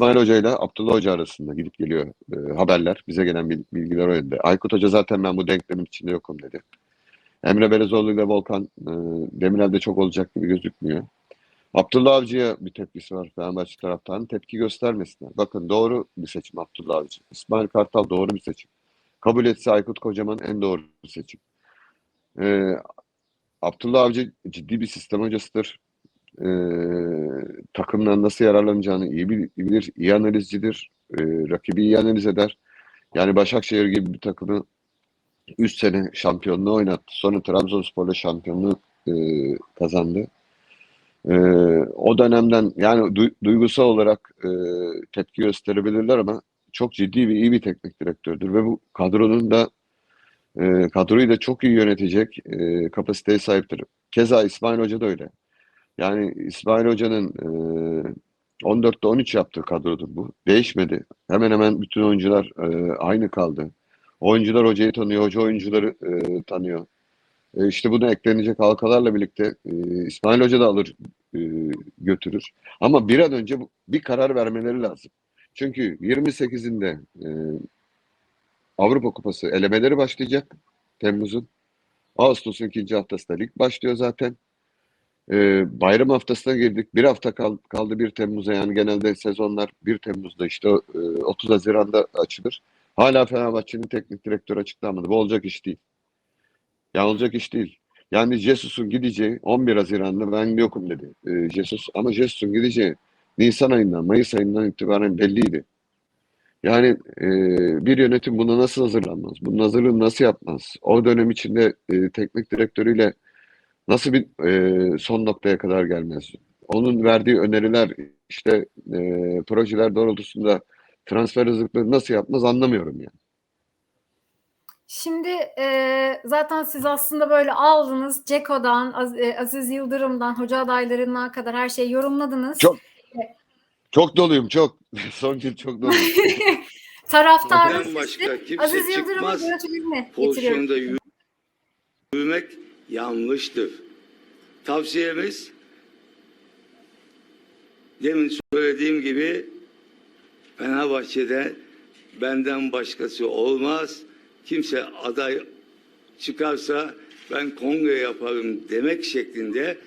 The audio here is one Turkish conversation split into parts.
İsmail Hoca ile Abdullah Hoca arasında gidip geliyor e, haberler. Bize gelen bil- bilgiler o yönde. Aykut Hoca zaten ben bu denklemin içinde yokum dedi. Emre Belezoğlu ile Volkan e, Demirel'de çok olacak gibi gözükmüyor. Abdullah Avcı'ya bir tepkisi var Fenerbahçe taraftarının. Tepki göstermesinler. Bakın doğru bir seçim Abdullah Avcı. İsmail Kartal doğru bir seçim. Kabul etse Aykut Kocaman en doğru seçim. E, Abdullah Avcı ciddi bir sistem hocasıdır. E, takımdan nasıl yararlanacağını iyi bil- bilir, iyi analizcidir. E, rakibi iyi analiz eder. Yani Başakşehir gibi bir takımı 3 sene şampiyonluğu oynattı. Sonra Trabzonspor'la şampiyonluğu e, kazandı. E, o dönemden yani du- duygusal olarak e, tepki gösterebilirler ama çok ciddi bir iyi bir teknik direktördür ve bu kadronun da e, kadroyu da çok iyi yönetecek e, kapasiteye sahiptir. Keza İsmail Hoca da öyle. Yani İsmail Hoca'nın e, 14'te 13 yaptığı kadrodur bu. Değişmedi. Hemen hemen bütün oyuncular e, aynı kaldı. Oyuncular hocayı tanıyor, hoca oyuncuları e, tanıyor. E, işte buna eklenecek halkalarla birlikte e, İsmail Hoca da alır e, götürür. Ama bir an önce bir karar vermeleri lazım. Çünkü 28'inde e, Avrupa Kupası elemeleri başlayacak Temmuz'un. Ağustos'un ikinci haftasında lig başlıyor zaten. Ee, bayram haftasına girdik. Bir hafta kal- kaldı 1 Temmuz'a yani genelde sezonlar 1 Temmuz'da işte e, 30 Haziran'da açılır. Hala Fenerbahçe'nin teknik direktörü açıklamadı. Bu olacak iş değil. Ya olacak iş değil. Yani Jesus'un gideceği 11 Haziran'da ben yokum dedi e, Jesus. Ama Jesus'un gideceği Nisan ayından, Mayıs ayından itibaren belliydi. Yani e, bir yönetim buna nasıl hazırlanmaz? Bunun hazırlığını nasıl yapmaz? O dönem içinde e, teknik direktörüyle nasıl bir e, son noktaya kadar gelmez? Onun verdiği öneriler, işte e, projeler doğrultusunda transfer hazırlıkları nasıl yapmaz anlamıyorum yani. Şimdi e, zaten siz aslında böyle aldınız Ceko'dan, Az- e, Aziz Yıldırım'dan, hoca adaylarına kadar her şeyi yorumladınız. Çok çok doluyum çok. Son yıl çok doluyum. Taraftarın sesi Aziz Yıldırım'ın görüntülerini getiriyor. Pozisyonda yürü- yürümek yanlıştır. Tavsiyemiz demin söylediğim gibi Fenerbahçe'de benden başkası olmaz. Kimse aday çıkarsa ben kongre yaparım demek şeklinde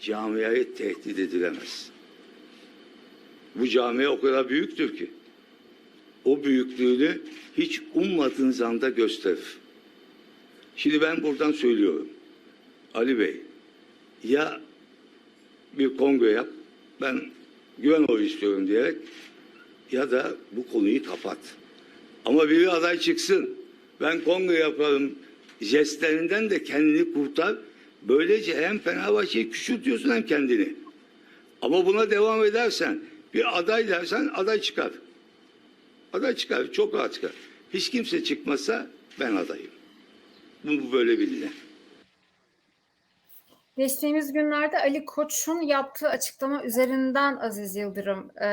camiayı tehdit edilemez. Bu cami o kadar büyüktür ki o büyüklüğünü hiç ummadığınız anda gösterir. Şimdi ben buradan söylüyorum. Ali Bey, ya bir kongre yap, ben güven oyu istiyorum diyerek ya da bu konuyu kapat. Ama biri aday çıksın, ben kongre yaparım jestlerinden de kendini kurtar. Böylece hem Fenerbahçe'yi küçültüyorsun hem kendini. Ama buna devam edersen, bir aday dersen aday çıkar. Aday çıkar, çok rahat çıkar. Hiç kimse çıkmasa ben adayım. Bunu böyle bilin. Geçtiğimiz günlerde Ali Koç'un yaptığı açıklama üzerinden Aziz Yıldırım e,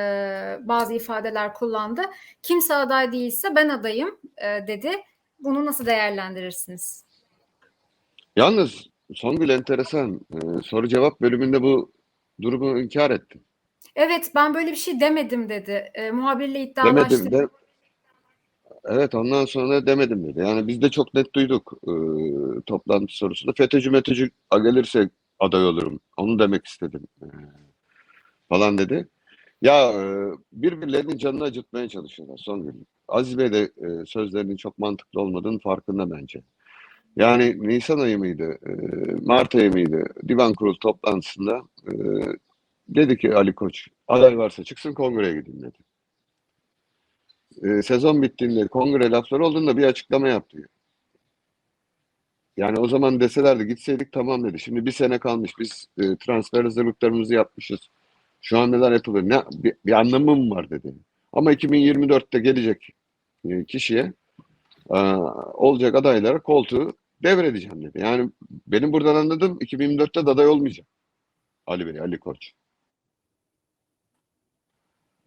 bazı ifadeler kullandı. Kimse aday değilse ben adayım e, dedi. Bunu nasıl değerlendirirsiniz? Yalnız Songül enteresan. Ee, soru cevap bölümünde bu durumu inkar etti. Evet ben böyle bir şey demedim dedi. E, muhabirle iddialaştı. Demedim de Evet ondan sonra demedim dedi. Yani biz de çok net duyduk e, toplantı sorusunda. FETÖ'cü METÖ'cü gelirse aday olurum. Onu demek istedim. e, falan dedi. Ya e, birbirlerinin canını acıtmaya çalışıyorlar Songül. Aziz Bey de e, sözlerinin çok mantıklı olmadığının farkında bence. Yani Nisan ayı mıydı, e, Mart ayı mıydı divan kurulu toplantısında e, dedi ki Ali Koç aday varsa çıksın kongreye gidin dedi. E, sezon bittiğinde kongre lafları olduğunda bir açıklama yaptı. Yani o zaman deselerdi gitseydik tamam dedi. Şimdi bir sene kalmış. Biz e, transfer hazırlıklarımızı yapmışız. Şu an neler yapılır? Ne, bir, bir anlamı mı var dedi. Ama 2024'te gelecek e, kişiye e, olacak adaylara koltuğu devredeceğim dedi. Yani benim buradan anladığım 2024'te de aday olmayacak. Ali Bey, Ali Koç.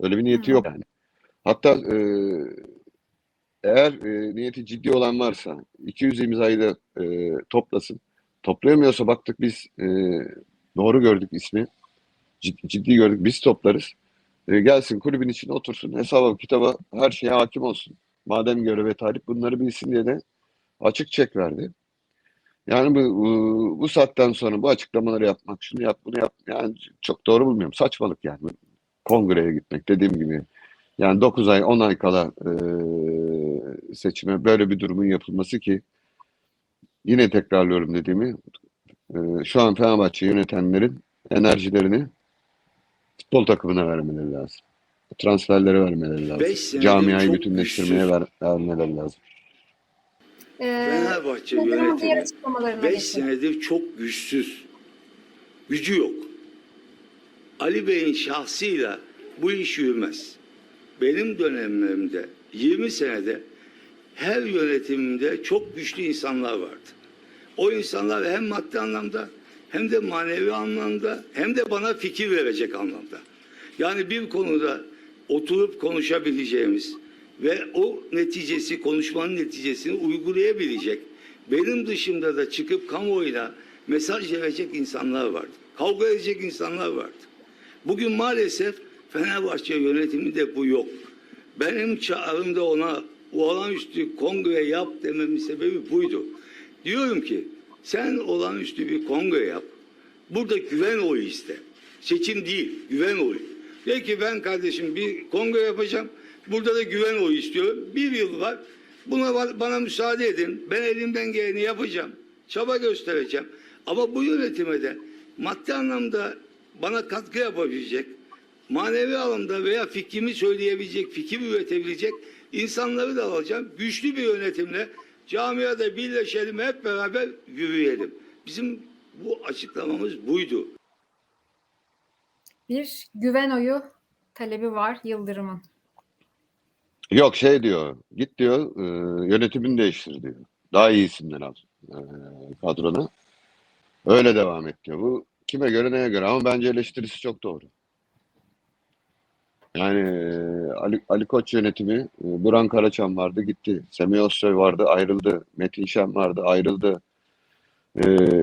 Öyle bir niyeti Hı. yok yani. Hatta e, eğer e, niyeti ciddi olan varsa 200 imzayı da e, toplasın. Toplayamıyorsa baktık biz e, doğru gördük ismi. Ciddi, ciddi gördük biz toplarız. E, gelsin kulübün içine otursun. Hesaba kitaba her şeye hakim olsun. Madem göreve talip bunları bilsin diye de açık çek verdi. Yani bu, bu, saatten sonra bu açıklamaları yapmak, şunu yap, bunu yap. Yani çok doğru bulmuyorum. Saçmalık yani. Kongreye gitmek dediğim gibi. Yani 9 ay 10 ay kala e, seçime böyle bir durumun yapılması ki yine tekrarlıyorum dediğimi e, şu an Fenerbahçe yönetenlerin enerjilerini futbol takımına vermeleri lazım. Transferlere vermeleri lazım. Camiayı bütünleştirmeye ver, vermeleri lazım. Ee, Fenerbahçe diğer yönetimi açıklamalarına 5 geçelim. senedir çok güçsüz. Gücü yok. Ali Bey'in şahsıyla bu iş yürümez. Benim dönemlerimde 20 senede her yönetimimde çok güçlü insanlar vardı. O insanlar hem maddi anlamda hem de manevi anlamda hem de bana fikir verecek anlamda. Yani bir konuda oturup konuşabileceğimiz ve o neticesi, konuşmanın neticesini uygulayabilecek, benim dışımda da çıkıp kamuoyuna mesaj verecek insanlar vardı. Kavga edecek insanlar vardı. Bugün maalesef Fenerbahçe yönetiminde bu yok. Benim çağrımda ona olağanüstü kongre yap dememin sebebi buydu. Diyorum ki sen olağanüstü bir kongre yap. Burada güven oyu iste. Seçim değil, güven oyu. De ki ben kardeşim bir kongre yapacağım. Burada da güven oyu istiyorum. Bir yıl var. Buna ba- bana müsaade edin. Ben elimden geleni yapacağım. Çaba göstereceğim. Ama bu yönetime de maddi anlamda bana katkı yapabilecek, manevi alanda veya fikrimi söyleyebilecek, fikir üretebilecek insanları da alacağım. Güçlü bir yönetimle camiada birleşelim, hep beraber yürüyelim. Bizim bu açıklamamız buydu. Bir güven oyu talebi var Yıldırım'ın. Yok şey diyor, git diyor, e, yönetimini değiştir diyor. Daha iyi isimler al e, kadrona. Öyle devam et diyor. Bu kime göre neye göre ama bence eleştirisi çok doğru. Yani Ali, Ali Koç yönetimi, Buran Karaçam vardı gitti. Semih Özsoy vardı ayrıldı. Metin Şen vardı ayrıldı. E,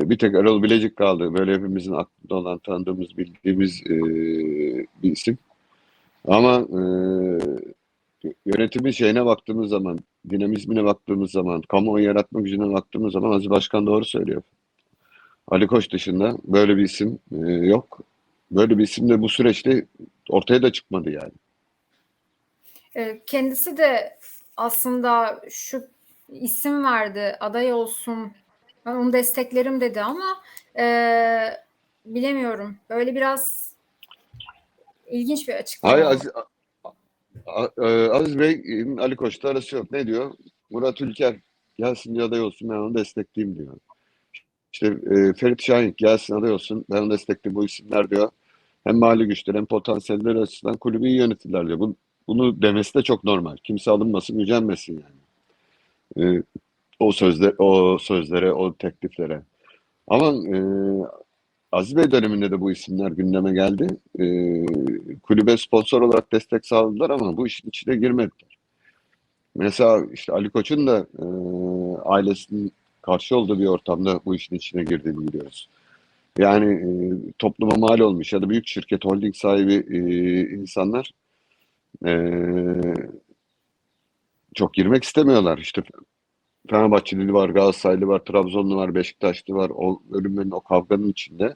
bir tek Erol Bilecik kaldı. Böyle hepimizin aklında olan tanıdığımız, bildiğimiz e, bir isim. Ama e, yönetimin şeyine baktığımız zaman, dinamizmine baktığımız zaman, kamuoyu yaratma gücüne baktığımız zaman Aziz Başkan doğru söylüyor. Ali Koç dışında böyle bir isim e, yok. Böyle bir isim de bu süreçte ortaya da çıkmadı yani. Ee, Kendisi de aslında şu isim verdi, aday olsun, ben onu desteklerim dedi ama eee, bilemiyorum. Böyle biraz ilginç bir açıklama. Hayır. Aziz, e, Aziz Bey'in Ali Koç'ta arası yok. Ne diyor? Murat Ülker gelsin diye aday olsun ben onu destekleyeyim diyor. İşte e, Ferit Şahin gelsin aday olsun ben onu destekleyeyim bu isimler diyor. Hem mali güçler hem potansiyeller açısından kulübü iyi yönetirler diyor. Bu, bunu demesi de çok normal. Kimse alınmasın, gücenmesin yani. E, o sözler, o sözlere, o tekliflere. Ama e, Aziz Bey döneminde de bu isimler gündeme geldi. E, kulübe sponsor olarak destek sağladılar ama bu işin içine girmediler. Mesela işte Ali Koç'un da e, ailesinin karşı olduğu bir ortamda bu işin içine girdiğini biliyoruz. Yani e, topluma mal olmuş ya da büyük şirket, holding sahibi e, insanlar e, çok girmek istemiyorlar. İşte Fenerbahçeli var, Galatasaraylı var, Trabzonlu var, Beşiktaşlı var. O ölümlerin o kavganın içinde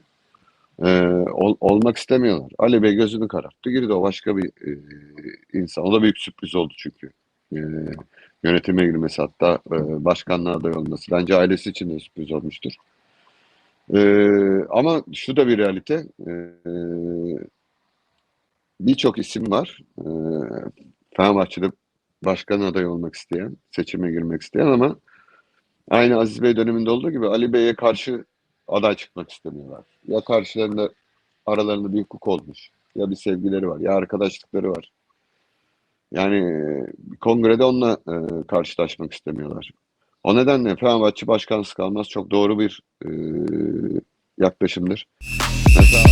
e, ol- olmak istemiyorlar. Ali Bey gözünü kararttı, girdi o başka bir e, insan. O da büyük sürpriz oldu çünkü. E, yönetime girmesi hatta e, başkanlığa aday olması. Bence ailesi için de sürpriz olmuştur. E, ama şu da bir realite. E, Birçok isim var. E, Fenerbahçe'de başkan adayı olmak isteyen, seçime girmek isteyen ama aynı Aziz Bey döneminde olduğu gibi Ali Bey'e karşı aday çıkmak istemiyorlar. Ya karşılarında aralarında bir hukuk olmuş, ya bir sevgileri var, ya arkadaşlıkları var. Yani e, kongrede onunla e, karşılaşmak istemiyorlar. O nedenle Fenerbahçe başkansız kalmaz çok doğru bir e, yaklaşımdır. Mesela